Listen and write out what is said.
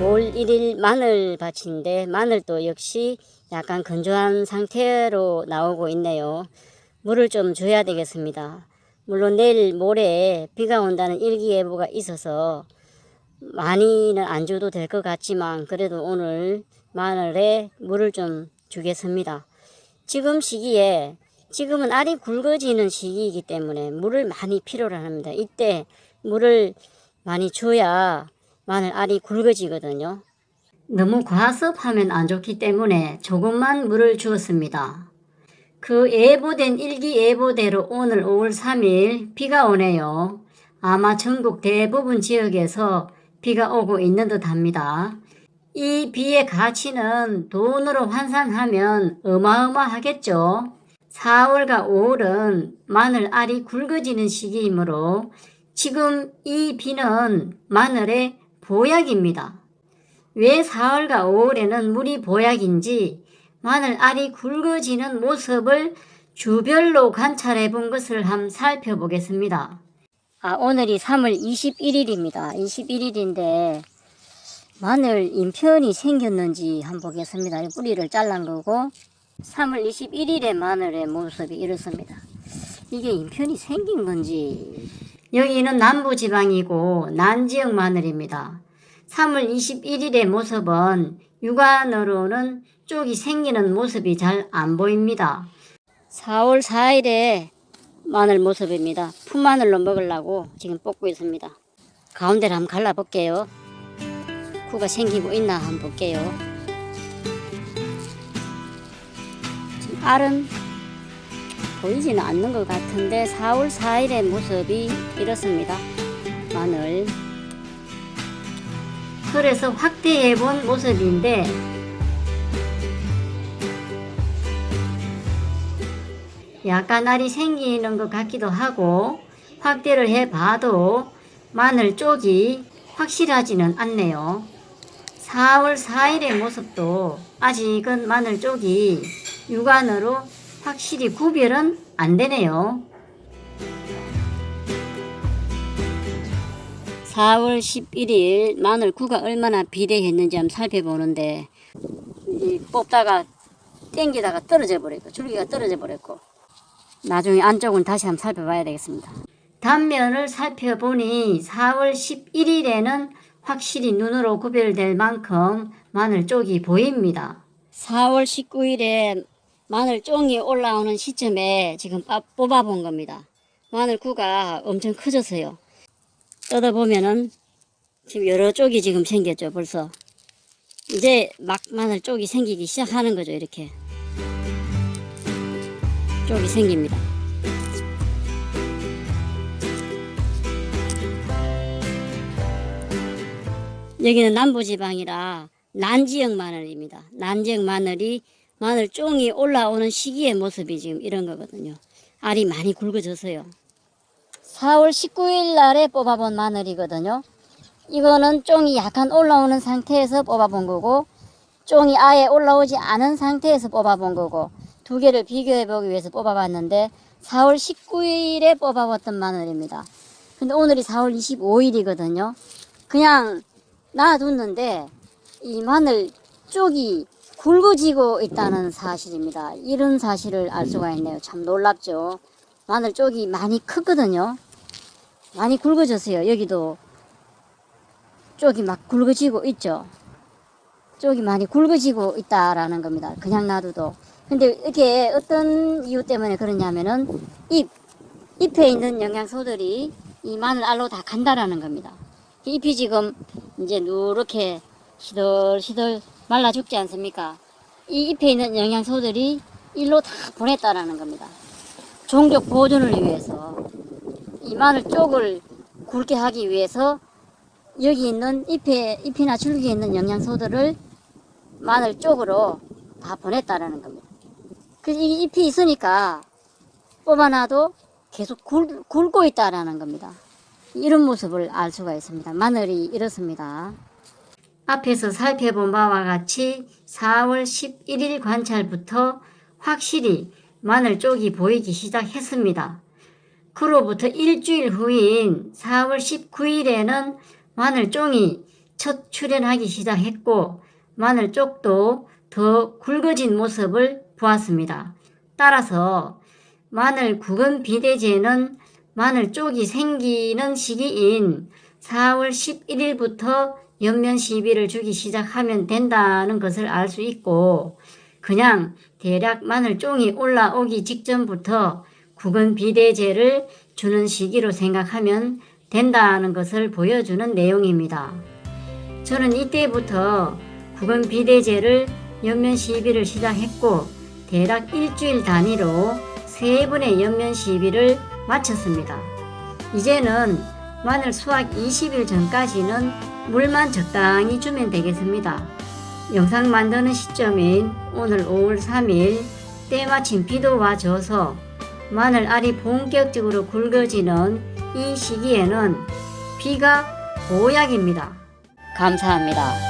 5월 1일 마늘 밭인데 마늘도 역시 약간 건조한 상태로 나오고 있네요. 물을 좀 줘야 되겠습니다. 물론 내일 모레 비가 온다는 일기예보가 있어서 많이는 안 줘도 될 것 같지만 그래도 오늘 마늘에 물을 좀 주겠습니다. 지금 시기에 지금은 알이 굵어지는 시기이기 때문에 물을 많이 필요로 합니다. 이때 물을 많이 줘야 마늘 알이 굵어지거든요. 너무 과습하면 안 좋기 때문에 조금만 물을 주었습니다. 그 예보된 일기예보대로 오늘 5월 3일 비가 오네요. 아마 전국 대부분 지역에서 비가 오고 있는 듯 합니다. 이 비의 가치는 돈으로 환산하면 어마어마하겠죠. 4월과 5월은 마늘 알이 굵어지는 시기이므로 지금 이 비는 마늘의 보약입니다. 왜 4월과 5월에는 물이 보약인지 마늘 알이 굵어지는 모습을 주별로 관찰해 본 것을 한번 살펴보겠습니다. 아, 오늘이 3월 21일입니다. 21일인데 마늘 인편이 생겼는지 한번 보겠습니다. 이 뿌리를 잘란 거고 3월 21일에 마늘의 모습이 이렇습니다. 이게 인편이 생긴 건지 여기는 남부지방이고 난지역 마늘입니다. 3월 21일의 모습은 육안으로는 쪽이 생기는 모습이 잘 안 보입니다. 4월 4일에 마늘 모습입니다. 풋마늘로 먹으려고 지금 뽑고 있습니다. 가운데를 한번 갈라볼게요. 쿠가 생기고 있나 한번 볼게요. 지금 알은 보이지는 않는 것 같은데 4월 4일의 모습이 이렇습니다. 마늘. 그래서 확대해 본 모습인데 약간 알이 생기는 것 같기도 하고 확대를 해 봐도 마늘 쪽이 확실하지는 않네요. 4월 4일의 모습도 아직은 마늘 쪽이 육안으로 확실히 구별은 안 되네요. 4월 11일 마늘 구가 얼마나 비대했는지 한번 살펴보는데 이 뽑다가 땡기다가 떨어져 버렸고 줄기가 떨어져 버렸고 나중에 안쪽은 다시 한번 살펴봐야 되겠습니다. 단면을 살펴보니 4월 11일에는 확실히 눈으로 구별될 만큼 마늘 쪽이 보입니다. 4월 19일에 마늘 쪽이 올라오는 시점에 지금 빠- 뽑아본 겁니다. 마늘 구가 엄청 커졌어요. 뜯어보면은 지금 여러 쪽이 지금 생겼죠, 벌써. 이제 막 마늘 쪽이 생기기 시작하는 거죠, 이렇게. 쪽이 생깁니다. 여기는 남부지방이라 난지역 마늘입니다. 난지역 마늘이 마늘 쫑이 올라오는 시기의 모습이 지금 이런 거거든요. 알이 많이 굵어졌어요. 4월 19일 날에 뽑아본 마늘이거든요. 이거는 쫑이 약간 올라오는 상태에서 뽑아본 거고, 쫑이 아예 올라오지 않은 상태에서 뽑아본 거고, 두 개를 비교해 보기 위해서 뽑아봤는데, 4월 19일에 뽑아봤던 마늘입니다. 근데 오늘이 4월 25일이거든요. 그냥 놔뒀는데, 이 마늘 쪽이 굵어지고 있다는 사실입니다. 이런 사실을 알 수가 있네요. 참 놀랍죠. 마늘 쪽이 많이 크거든요. 많이 굵어졌어요. 여기도 쪽이 막 굵어지고 있죠. 쪽이 많이 굵어지고 있다라는 겁니다. 그냥 놔둬도. 근데 이게 어떤 이유 때문에 그러냐면은 잎, 잎에 있는 영양소들이 이 마늘 알로 다 간다라는 겁니다. 이 잎이 지금 이제 누렇게 시들시들 말라 죽지 않습니까? 이 잎에 있는 영양소들이 일로 다 보냈다라는 겁니다. 종족 보존을 위해서 이 마늘 쪽을 굵게 하기 위해서 여기 있는 잎에 잎이나 줄기에 있는 영양소들을 마늘 쪽으로 다 보냈다라는 겁니다. 그래서 이 잎이 있으니까 뽑아놔도 계속 굵, 굵고 있다라는 겁니다. 이런 모습을 알 수가 있습니다. 마늘이 이렇습니다. 앞에서 살펴본 바와 같이 4월 11일 관찰부터 확실히 마늘 쪽이 보이기 시작했습니다. 그로부터 일주일 후인 4월 19일에는 마늘 쪽이 첫 출현하기 시작했고 마늘 쪽도 더 굵어진 모습을 보았습니다. 따라서 마늘 구근 비대제는 마늘 쪽이 생기는 시기인 4월 11일부터 연면 시비를 주기 시작하면 된다는 것을 알 수 있고 그냥 대략 마늘 쪽이 올라오기 직전부터 구근 비대제를 주는 시기로 생각하면 된다는 것을 보여주는 내용입니다. 저는 이때부터 구근 비대제를 연면 시비를 시작했고 대략 일주일 단위로 세 번의 연면 시비를 마쳤습니다. 이제는 마늘 수확 20일 전까지는 물만 적당히 주면 되겠습니다. 영상 만드는 시점인 오늘 5월 3일 때마침 비도 와줘서 마늘 알이 본격적으로 굵어지는 이 시기에는 비가 보약입니다. 감사합니다.